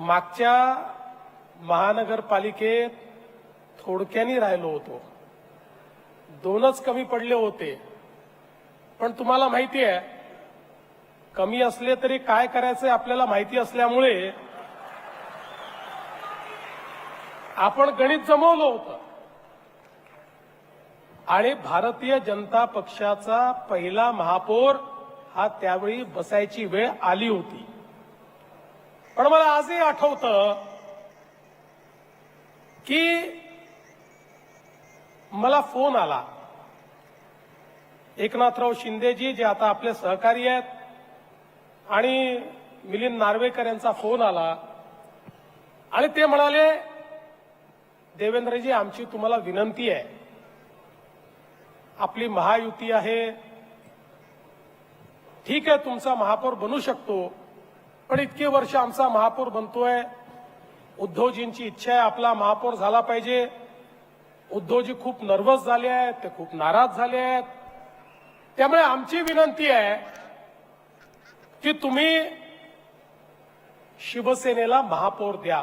मागच्या महानगरपालिकेत थोडक्यानी राहिलो होतो. दोनच कमी पडले होते. पण तुम्हाला माहिती आहे कमी असले तरी काय करायचं आपल्याला माहिती असल्यामुळे आपण गणित जमवलं होतं. आणि भारतीय जनता पक्षाचा पहिला महापौर हा त्यावेळी बसायची वेळ आली होती. पण मला आजही आठवतं की मला फोन आला. एकनाथराव शिंदेजी जे आता आपले सहकारी आहेत आणि मिलिंद नार्वेकर यांचा फोन आला आणि ते म्हणाले देवेंद्रजी आमची तुम्हाला विनंती आहे. आपली महायुती आहे. ठीक आहे तुमचा महापौर बनू शकतो. पण इतके वर्ष आमचा महापौर बनतोय. उद्धवजींची इच्छा आहे आपला महापौर झाला पाहिजे. उद्धवजी खूप नर्वस झाले आहेत ते खूप नाराज झाले आहेत. त्यामुळे आमची विनंती आहे की तुम्ही शिवसेनेला महापौर द्या.